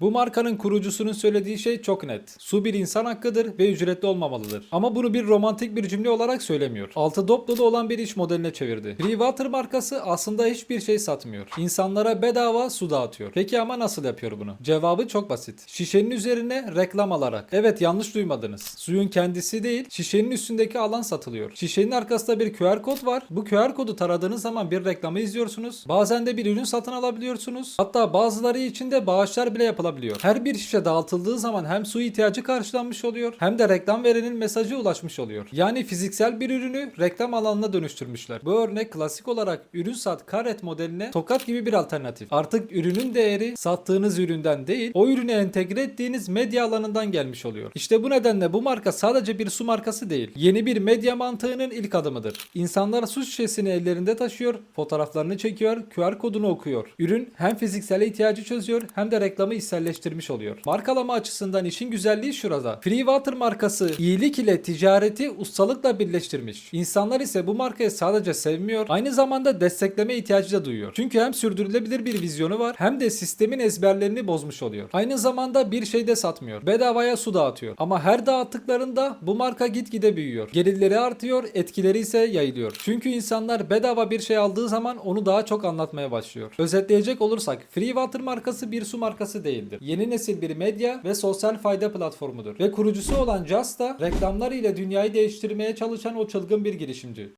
Bu markanın kurucusunun söylediği şey çok net. Su bir insan hakkıdır ve ücretli olmamalıdır. Ama bunu bir romantik bir cümle olarak söylemiyor. Altı dop dolu olan bir iş modeline çevirdi. Free Water markası aslında hiçbir şey satmıyor. İnsanlara bedava su dağıtıyor. Peki ama nasıl yapıyor bunu? Cevabı çok basit. Şişenin üzerine reklam alarak. Evet yanlış duymadınız. Suyun kendisi değil, şişenin üstündeki alan satılıyor. Şişenin arkasında bir QR kod var. Bu QR kodu taradığınız zaman bir reklamı izliyorsunuz. Bazen de bir ürün satın alabiliyorsunuz. Hatta bazıları için de bağışlar bile yapılabiliyor. Her bir şişe dağıtıldığı zaman hem su ihtiyacı karşılanmış oluyor hem de reklam verenin mesajı ulaşmış oluyor. Yani fiziksel bir ürünü reklam alanına dönüştürmüşler. Bu örnek klasik olarak ürün sat karet modeline tokat gibi bir alternatif. Artık ürünün değeri sattığınız üründen değil, o ürünü entegre ettiğiniz medya alanından gelmiş oluyor. İşte bu nedenle bu marka sadece bir su markası değil. Yeni bir medya mantığının ilk adımıdır. İnsanlar su şişesini ellerinde taşıyor, fotoğraflarını çekiyor, QR kodunu okuyor. Ürün hem fiziksel ihtiyacı çözüyor hem de reklamı içselleştirmiş oluyor. Markalama açısından işin güzelliği şurada. Free Water markası iyilik ile ticareti ustalıkla birleştirmiş. İnsanlar ise bu markayı sadece sevmiyor, aynı zamanda destekleme ihtiyacı da duyuyor. Çünkü hem sürdürülebilir bir vizyonu var hem de sistemin ezberlerini bozmuş oluyor. Aynı zamanda bir şey de satmıyor. Bedavaya su dağıtıyor. Ama her dağıttıklarında bu marka gitgide büyüyor. Gelirleri artıyor, etkileri ise yayılıyor. Çünkü insanlar bedava bir şey aldığı zaman onu daha çok anlatmaya başlıyor. Özetleyecek olursak Free Water markası bir su markası değildir. Yeni nesil bir medya ve sosyal fayda platformudur. Ve kurucusu olan Just da reklamlar ile dünyayı değiştirmeye çalışan o çılgın bir girişimci.